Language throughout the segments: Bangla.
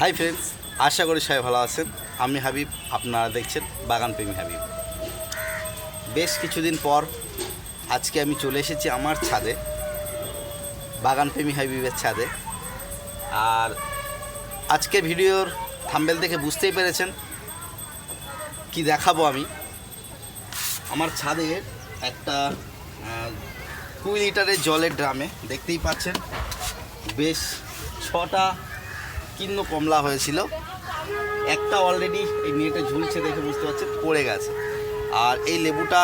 হাই ফ্রেন্ডস আশা করি সবাই ভালো আছেন। আমি হাবিব, আপনারা দেখছেন বাগান প্রেমী হাবিব। বেশ কিছুদিন পর আজকে আমি চলে এসেছি আমার ছাদে বাগান প্রেমী হাবিবের ছাদে। আর আজকে ভিডিওর থাম্বেল দেখে বুঝতেই পেরেছেন কি দেখাবো আমি। আমার ছাদে একটা কুড়ি লিটারের জলের ড্রামে, দেখতেই পাচ্ছেন, বেশ ছটা কিন্ন কমলা হয়েছিল। একটা অলরেডি এই নেটে ঝুলছে দেখে বুঝতে পারছেন, পড়ে গেছে। আর এই লেবুটা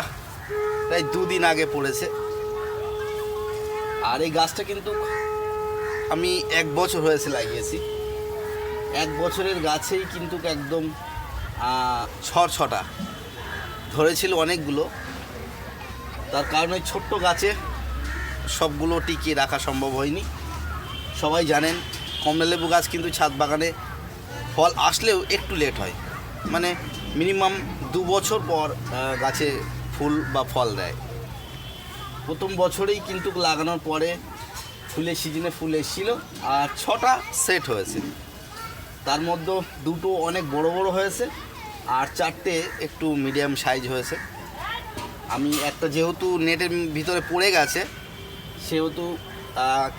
প্রায় দুদিন আগে পড়েছে। আর এই গাছটা কিন্তু আমি এক বছর হয়েছে লাগিয়েছি। এক বছরের গাছেই কিন্তু একদম ছটা ধরেছিল অনেকগুলো। তার কারণে ছোট্ট গাছে সবগুলো টিকিয়ে রাখা সম্ভব হয়নি। সবাই জানেন কমলালেবু গাছ কিন্তু ছাদ বাগানে ফল আসলেও একটু লেট হয়। মানে মিনিমাম দু বছর পর গাছে ফুল বা ফল দেয়। প্রথম বছরেই কিন্তু লাগানোর পরে ফুলের সিজনে ফুল এসেছিল আর ছটা সেট হয়েছে। তার মধ্যে দুটো অনেক বড় বড় হয়েছে আর চারটে একটু মিডিয়াম সাইজ হয়েছে। আমি একটা যেহেতু নেটের ভিতরে পড়ে গেছে, সেহেতু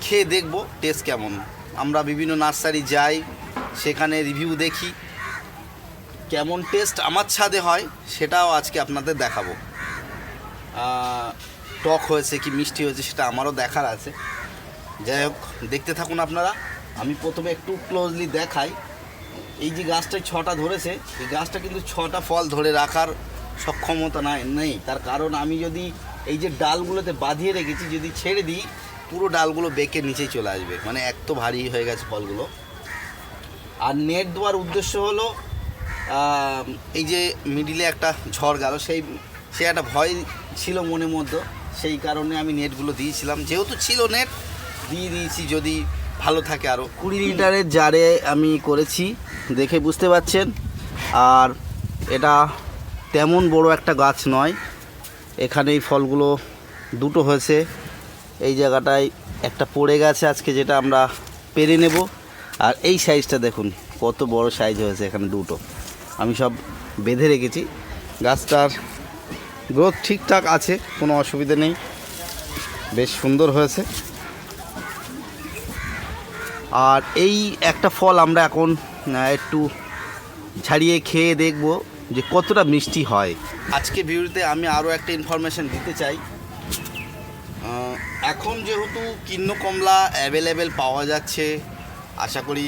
খেয়ে দেখব টেস্ট কেমন। আমরা বিভিন্ন নার্সারি যাই, সেখানে রিভিউ দেখি। কেমন টেস্ট আমার ছাদে হয়, সেটাও আজকে আপনাদের দেখাবো। টক হয়েছে কি মিষ্টি হয়েছে সেটা আমারও দেখার আছে। যাই হোক, দেখতে থাকুন আপনারা। আমি প্রথমে একটু ক্লোজলি দেখাই। এই যে গাছটায় ছটা ধরেছে, এই গাছটা কিন্তু ছটা ফল ধরে রাখার সক্ষমতা নাই, নেই। তার কারণ আমি যদি এই যে ডালগুলোতে বাঁধিয়ে রেখেছি, যদি ছেড়ে দিই পুরো ডালগুলো বেঁকে নিচেই চলে আসবে। মানে এক তো ভারী হয়ে গেছে ফলগুলো। আর নেট দেওয়ার উদ্দেশ্য হলো এই যে মিডিলে একটা ঝড় গেল, সেই, সে একটা ভয় ছিল মনের মধ্যে। সেই কারণে আমি নেটগুলো দিয়েছিলাম। যেহেতু ছিল নেট, দিয়ে দিয়েছি যদি ভালো থাকে আরও কুড়ি লিটারের জারে আমি করেছি, দেখে বুঝতে পারছেন। আর এটা তেমন বড় একটা গাছ নয়। এখানে এই ফলগুলো দুটো হয়েছে। এই জায়গাটায় একটা পড়ে গেছে আজকে যেটা আমরা পেরে নেব। আর এই সাইজটা দেখুন, কত বড় সাইজ হয়েছে এখানে দুটো। আমি সব বেঁধে রেখেছি। গাছটার গ্রোথ ঠিকঠাক আছে, কোনো অসুবিধা নেই। বেশ সুন্দর হয়েছে। আর এই একটা ফল আমরা এখন একটু ছাড়িয়ে খেয়ে দেখব যে কতটা মিষ্টি হয়। আজকে ভিডিওতে আমি আরও একটা ইনফরমেশন দিতে চাই। এখন যেহেতু কিন্ন কমলা অ্যাভেলেবেল পাওয়া যাচ্ছে, আশা করি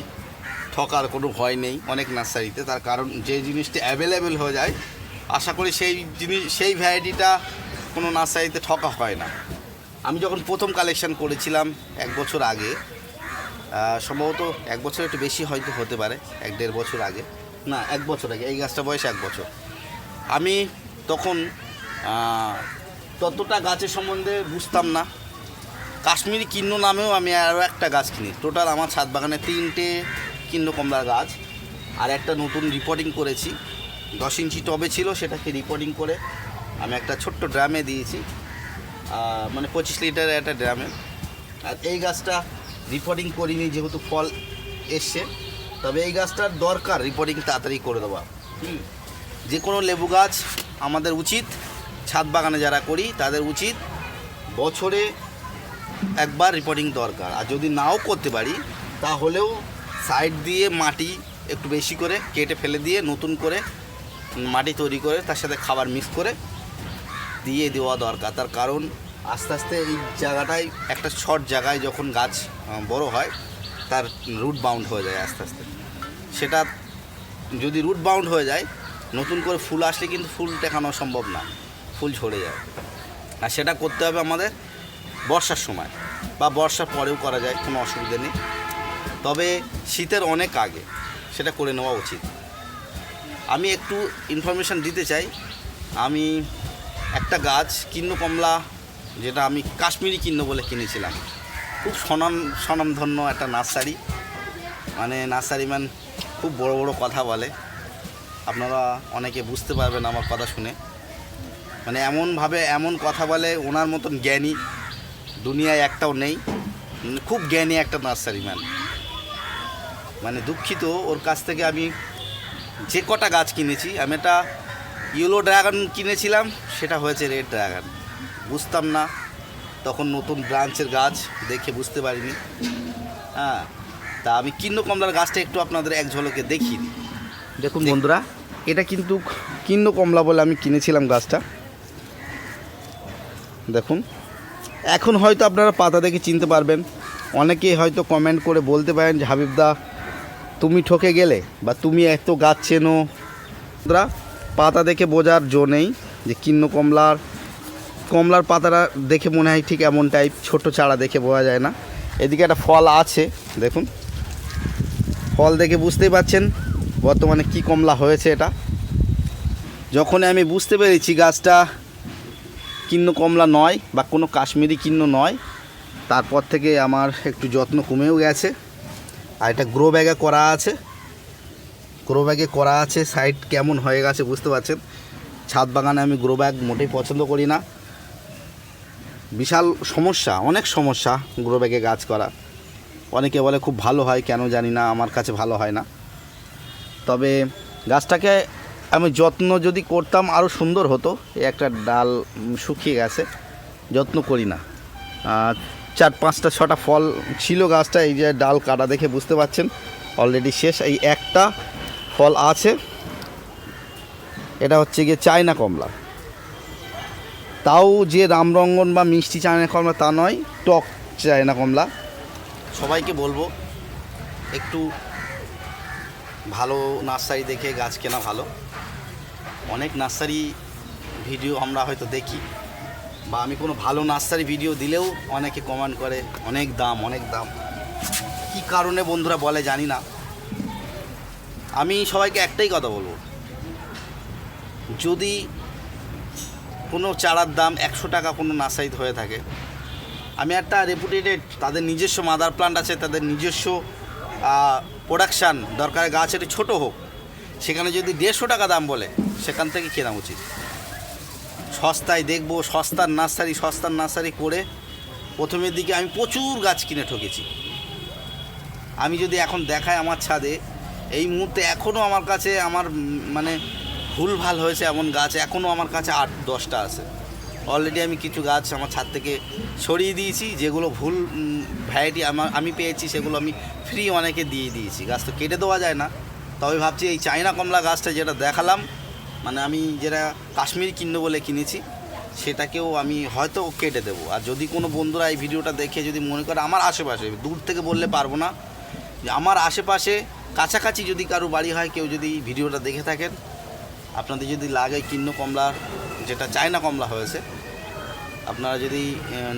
ঠকার কোনো ভয় নেই অনেক নার্সারিতে। তার কারণ যে জিনিসটি অ্যাভেলেবেল হয়ে যায়, আশা করি সেই জিনিস, সেই ভ্যারাইটিটা কোনো নার্সারিতে ঠকা হয় না। আমি যখন প্রথম কালেকশন করেছিলাম এক বছর আগে সম্ভবত এক বছর একটু বেশি হয়তো হতে পারে, এক দেড় বছর আগে। না, এক বছর আগে, এই গাছটা বয়স এক বছর। আমি তখন ততটা গাছের সম্বন্ধে বুঝতাম না। কাশ্মীরি কিন্ন নামেও আমি আরও একটা গাছ কিনি। টোটাল আমার ছাদ বাগানে তিনটে কিন্ন কমলার গাছ আর একটা নতুন রিপোর্টিং করেছি। দশ ইঞ্চি টবে ছিল, সেটাকে রিপোর্টিং করে আমি একটা ছোট্ট ড্রামে দিয়েছি। মানে পঁচিশ লিটারের একটা ড্রামে। আর এই গাছটা রিপোর্টিং করিনি, যেহেতু ফল এসছে। তবে এই গাছটার দরকার রিপোর্টিং তাড়াতাড়ি করে দেওয়া। হুম। যে কোনো লেবু গাছ আমাদের উচিত। ছাদ বাগানে যারা করি, তাদের উচিত বছরে একবার রিপোর্টিং দরকার। আর যদি নাও করতে পারি, তাহলেও সাইড দিয়ে মাটি একটু বেশি করে কেটে ফেলে দিয়ে নতুন করে মাটি তৈরি করে তার সাথে খাবার মিক্স করে দিয়ে দেওয়া দরকার। তার কারণ আস্তে আস্তে এই জায়গাটায় একটা শর্ট জায়গায় যখন গাছ বড় হয়, তার রুট বাউন্ড হয়ে যায় আস্তে আস্তে। সেটা যদি রুট বাউন্ড হয়ে যায়, নতুন করে ফুল আসলে কিন্তু ফুল টেকানো সম্ভব না। ফুল ঝরে যায়। আর সেটা করতে হবে আমাদের বর্ষার সময় বা বর্ষার পরেও করা যায়, কোনো অসুবিধা নেই। তবে শীতের অনেক আগে সেটা করে নেওয়া উচিত। আমি একটু ইনফরমেশান দিতে চাই। আমি একটা গাছ কিন্ন কমলা, যেটা আমি কাশ্মীরি কিন্ন বলে কিনেছিলাম। খুব স্বনাম স্বনামধন্য একটা নার্সারি। মানে নার্সারি ম্যান খুব বড় বড় কথা বলে। আপনারা অনেকে বুঝতে পারবেন আমার কথা শুনে। মানে এমনভাবে এমন কথা বলে, ওনার মতন জ্ঞানী দুনিয়ায় একটাও নেই। খুব জ্ঞানী একটা নার্সারি ম্যান। মানে দুঃখিত, ওর কাছ থেকে আমি যে কটা গাছ কিনেছি, আমি একটা ইয়েলো ড্রাগন কিনেছিলাম, সেটা হয়েছে রেড ড্রাগন। বুঝতাম না, তখন নতুন ব্রাঞ্চের গাছ দেখে বুঝতে পারিনি। হ্যাঁ তা আমি কিন্ন কমলার গাছটা একটু আপনাদের এক ঝলকে দিই। দেখুন বন্ধুরা, এটা কিন্তু কিন্ন কমলা বলে আমি কিনেছিলাম গাছটা। দেখুন। এখন হয়তো আপনারা পাতা দেখে চিনতে পারবেন। অনেকেই হয়তো কমেন্ট করে বলতে পারেন যে, হাবিবদা, তুমি ঠকে গেলে বা তুমি এত গাছ চেনো? পাতা দেখে বোঝার জো নেই যে, কিন্ন কমলার কমলার পাতাটা দেখে মনে হয় ঠিক এমন টাইপ ছোট চারা দেখে বোঝা যায় না। এদিকে একটা ফল আছে, দেখুন। ফল দেখে বুঝতেই পাচ্ছেন বর্তমানে কি কমলা হয়েছে এটা। যখন আমি বুঝতে পেরেছি গাছটা কিন্ন কমলা নয় বা কোনো কাশ্মীরি কিন্ন নয়। তারপর থেকে আমার একটু যত্ন কমেও গেছে। আর এটা গ্রো ব্যাগে করা আছে। গ্রো ব্যাগে করা আছে। সাইড কেমন হয়ে গেছে বুঝতে পারছেন? ছাদ বাগানে আমি গ্রো ব্যাগ মোটেই পছন্দ করি না। বিশাল সমস্যা, অনেক সমস্যা গ্রো ব্যাগে গাছ করা। অনেকে বলে খুব ভালো হয়, কেন জানি না, আমার কাছে ভালো হয় না। তবে গাছটাকে আমি যত্ন যদি করতাম আরও সুন্দর হতো। একটা ডাল শুকিয়ে গেছে, যত্ন করি না। চার পাঁচটা, ছটা ফল ছিল গাছটা, এই যে ডাল কাটা দেখে বুঝতে পাচ্ছেন অলরেডি শেষ। এই একটা ফল আছে, এটা হচ্ছে গিয়ে চায়না কমলা। তাও যে রামরঙ্গন বা মিষ্টি চায়না কমলা, তা নয়, টক চায়না কমলা। সবাইকে বলব, একটু ভালো নার্সারি দেখে গাছ কেনা ভালো। অনেক নার্সারি ভিডিও আমরা হয়তো দেখি, বা আমি কোনো ভালো নার্সারি ভিডিও দিলেও অনেকে কমেন্ট করে, অনেক দাম অনেক দাম। কি কারণে বন্ধুরা বলে জানি না। আমি সবাইকে একটাই কথা বলব। যদি কোনো চারার দাম একশো টাকা কোনো নার্সারিতে হয়ে থাকে, আমি একটা রেপুটেটেড তাদের নিজস্ব মাদার প্লান্ট আছে, তাদের নিজস্ব প্রোডাকশান দরকার গাছ একটু ছোটো হোক, সেখানে যদি দেড়শো টাকা দাম বলে সেখান থেকে কেনা উচিত। সস্তায় দেখব, সস্তার নার্সারি সস্তার নার্সারি করে প্রথমের দিকে আমি প্রচুর গাছ কিনে ঠকেছি। আমি যদি এখন দেখাই আমার ছাদে, এই মুহূর্তে এখনও আমার কাছে আমার মানে ভুল ভালো হয়েছে এমন গাছ এখনও আমার কাছে আট, দশটা আছে। অলরেডি আমি কিছু গাছ আমার ছাদ থেকে সরিয়ে দিয়েছি, যেগুলো ভুল ভ্যারাইটি আমার, আমি পেয়েছি, সেগুলো আমি ফ্রি অনেকে দিয়ে দিয়েছি। গাছ তো কেটে দেওয়া যায় না। তবে ভাবছি এই চায়না কমলা গাছটা যেটা দেখালাম মানে আমি যেটা কাশ্মীর কিনবো বলে কিনেছি, সেটাকেও আমি হয়তো কেটে দেবো। আর যদি কোনো বন্ধুরা এই ভিডিওটা দেখে যদি মনে করে আমার আশেপাশে, দূর থেকে বললে পারব না। আমার আশেপাশে কাছাকাছি যদি কারও বাড়ি হয়, কেউ যদি ভিডিওটা দেখে থাকেন, আপনাদের যদি লাগে কিন্ন কমলা, যেটা চায়না কমলা হয়েছে, আপনারা যদি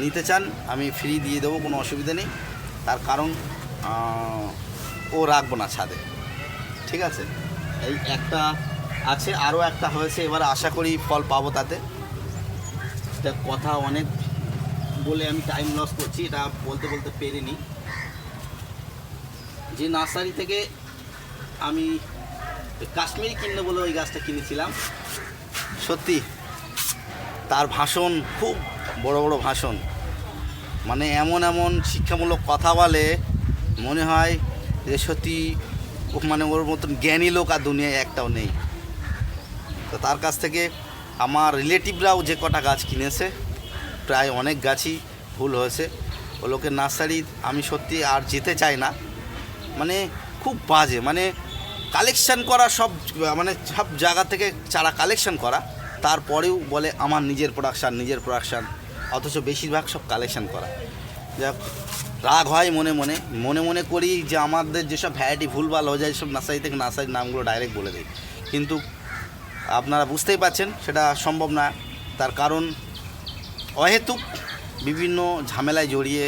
নিতে চান, আমি ফ্রি দিয়ে দেবো, কোনো অসুবিধা নেই। তার কারণ ও রাখব না ছাদে। ঠিক আছে? এই একটা আছে, আরও একটা হয়েছে, এবার আশা করি ফল পাবো তাতে। কথা অনেক বলে আমি টাইম লস করছি, এটা বলতে বলতে পেরিনি। যে নার্সারি থেকে আমি কাশ্মীরি কিনবো বলে ওই গাছটা কিনেছিলাম, সত্যি তার ভাষণ খুব বড় বড় ভাষণ। মানে এমন এমন শিক্ষামূলক কথা বলে, মনে হয় যে সত্যি মানে ওর মতন জ্ঞানী লোক আর দুনিয়ায় একটাও নেই। তো তার কাছ থেকে আমার রিলেটিভরাও যে কটা গাছ কিনেছে, প্রায় অনেক গাছই ভুল হয়েছে। ও লোকের নার্সারি আমি সত্যি আর যেতে চাই না। মানে খুব বাজে মানে কালেকশন করা সব মানে সব জায়গা থেকে চারা কালেকশন করা, তারপরেও বলে আমার নিজের প্রোডাকশান নিজের প্রোডাকশান অথচ বেশিরভাগ সব কালেকশন করা। যাক, রাগ হয় মনে মনে মনে মনে করি যে আমাদের যেসব ভ্যারাইটি ভুলভাল হয়ে যায়, সব নার্সারি থেকে নার্সারির নামগুলো ডাইরেক্ট বলে দিই। কিন্তু আপনারা বুঝতেই পারছেন, সেটা সম্ভব না। তার কারণ অহেতুক বিভিন্ন ঝামেলায় জড়িয়ে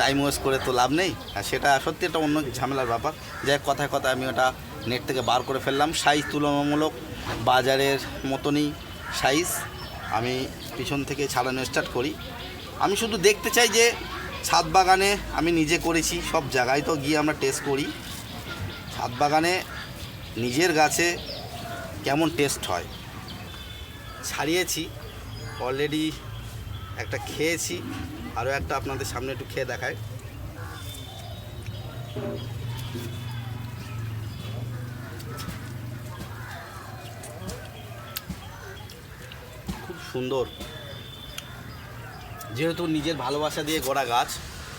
টাইম ওয়েস্ট করে তো লাভ নেই। আর সেটা সত্যি একটা অন্য ঝামেলার ব্যাপার। যাই কথায় কথা আমি ওটা নেট থেকে বার করে ফেললাম। সাইজ তুলনামূলক বাজারের মতনই সাইজ আমি পিছন থেকে ছাড়ানো স্টার্ট করি। আমি শুধু দেখতে চাই যে ছাদ বাগানে আমি নিজে করেছি, সব জায়গায় তো গিয়ে আমরা টেস্ট করি। ছাদ বাগানে নিজের গাছে কেমন টেস্ট হয়। ছাড়িয়েছি অলরেডি একটা খেয়েছি, আরও একটা আপনাদের সামনে একটু খেয়ে দেখায় খুব সুন্দর। যেহেতু নিজের ভালোবাসা দিয়ে গড়া গাছ,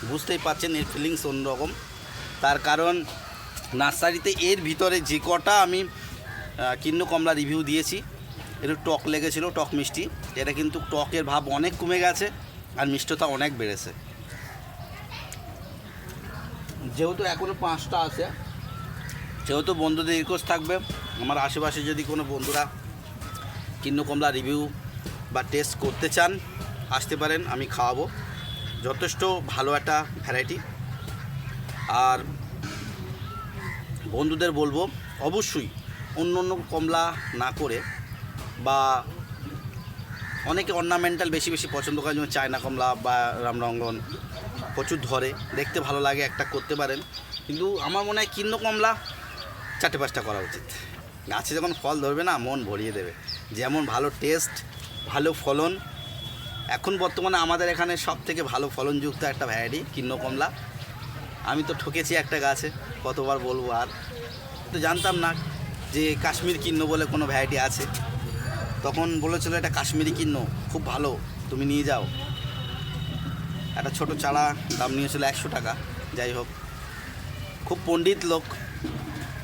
বুঝতেই পারছেন এর ফিলিংস অন্যরকম। তার কারণ নার্সারিতে এর ভিতরে যে কটা আমি কিন্ন কমলা রিভিউ দিয়েছি একটু টক লেগেছিল, টক মিষ্টি। এটা কিন্তু টকের ভাব অনেক কমে গেছে আর মিষ্টতা অনেক বেড়েছে। যেহেতু এখনও পাঁচটা আছে, যেহেতু বন্ধুদের রিকোয়েস্ট থাকবে, আমার আশেপাশে যদি কোনো বন্ধুরা কিন্ন কমলা রিভিউ বা টেস্ট করতে চান, আসতে পারেন, আমি খাওয়াবো। যথেষ্ট ভালো একটা ভ্যারাইটি আর বন্ধুদের বলব, অবশ্যই অন্য অন্য কমলা না করে বা অনেকে অর্নামেন্টাল বেশি বেশি পছন্দ করে যেমন চায়না কমলা বা রামরঙ্গন প্রচুর ধরে, দেখতে ভালো লাগে, একটা করতে পারেন। কিন্তু আমার মনে হয় কিন্ন কমলা চারটে পাঁচটা করা উচিত। গাছে যখন ফল ধরবে না, মন ভরিয়ে দেবে। যেমন ভালো টেস্ট ভালো ফলন। এখন বর্তমানে আমাদের এখানে সব থেকে ভালো ফলনযুক্ত একটা ভ্যারাইটি কিন্ন কমলা। আমি তো ঠকেছি একটা গাছে, কতবার বলব আর তো জানতাম না যে কাশ্মীর কিন্ন বলে কোনো ভ্যারাইটি আছে। তখন বলেছিল এটা কাশ্মীরি কিন্ন, খুব ভালো, তুমি নিয়ে যাও। একটা ছোট চারা, দাম নিয়েছিল একশো টাকা, যাই হোক। খুব পণ্ডিত লোক,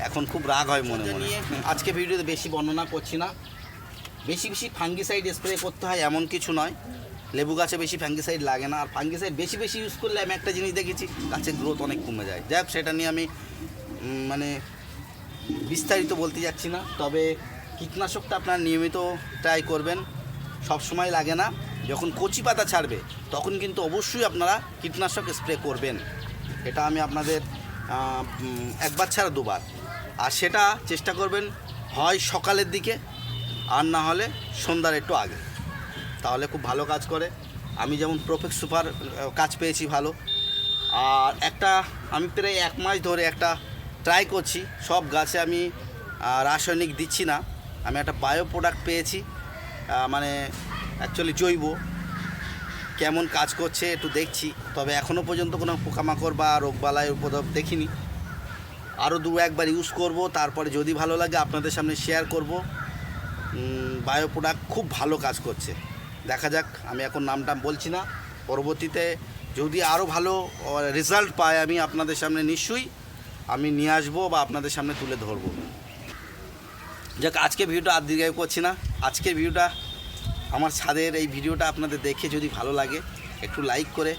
এখন খুব রাগ হয় মনে মনে। আজকে ভিডিওতে বেশি বর্ণনা করছি না। বেশি বেশি ফাঙ্গিসাইড স্প্রে করতে হয় এমন কিছু নয়। লেবু গাছে বেশি ফাঙ্গিসাইড লাগে না। আর ফাঙ্গিসাইড বেশি বেশি ইউজ করলে আমি একটা জিনিস দেখেছি, গাছের গ্রোথ অনেক কমে যায়। যাই সেটা নিয়ে আমি মানে বিস্তারিত বলতে যাচ্ছি না, তবে কীটনাশকটা আপনার নিয়মিত ট্রাই করবেন, সব সময় লাগে না। যখন কচি পাতা ছাড়বে, তখন কিন্তু অবশ্যই আপনারা কীটনাশক স্প্রে করবেন। এটা আমি আপনাদের একবার ছাড়া দুবার। আর সেটা চেষ্টা করবেন, হয় সকালের দিকে, আর না হলে সন্ধ্যার একটু আগে। তাহলে খুব ভালো কাজ করে। আমি যেমন প্রফেক্ট সুপার কাজ পেয়েছি ভালো। আর একটা, আমি প্রায় এক মাস ধরে একটা ট্রাই করছি। সব গাছে আমি রাসায়নিক দিচ্ছি না। আমি একটা বায়ো প্রোডাক্ট পেয়েছি মানে অ্যাকচুয়ালি জৈব। কেমন কাজ করছে একটু দেখছি, তবে এখনও পর্যন্ত কোনো পোকামাকড় বা রোগবালাইয়ের উপদ্রব দেখিনি। আরও দু একবার ইউজ করব, তারপরে যদি ভালো লাগে আপনাদের সামনে শেয়ার করব। বায়ো প্রোডাক্ট খুব ভালো কাজ করছে। দেখা যাক, আমি এখন নামটা বলছি না। পরবর্তীতে যদি আরও ভালো রেজাল্ট পাই আমি আপনাদের সামনে নিশ্চয়ই। আমি নিয়ে আসব বা আপনাদের সামনে তুলে ধরবো। যাক, আজকে ভিডিওটা আর দীর্ঘায়ু করছি না। আজকের ভিডিওটা, আমার ছাদের এই ভিডিওটা আপনাদের দেখে যদি ভালো লাগে, একটু লাইক করে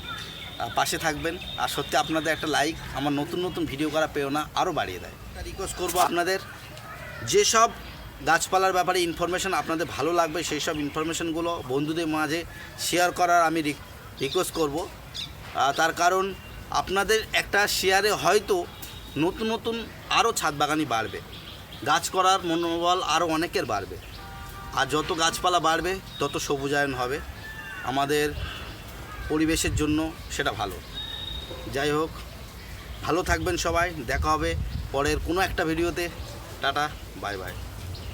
পাশে থাকবেন। আর সত্যি আপনাদের একটা লাইক আমার নতুন নতুন ভিডিও করা না আরও বাড়িয়ে দেয়। রিকোয়েস্ট করব আপনাদের যেসব গাছপালার ব্যাপারে ইনফরমেশন আপনাদের ভালো লাগবে, সেই সব ইনফরমেশনগুলো বন্ধুদের মাঝে শেয়ার করার আমি রিকোয়েস্ট করব। তার কারণ আপনাদের একটা শেয়ারে হয়তো নতুন নতুন আরও ছাদ বাগানই বাড়বে। গাছ করার মনোবল আরও অনেকের বাড়বে। আর যত গাছপালা বাড়বে, তত সবুজায়ন হবে। আমাদের পরিবেশের জন্য সেটা ভালো। যাই হোক, ভালো থাকবেন সবাই। দেখা হবে পরের কোনো একটা ভিডিওতে। Tata, bye bye.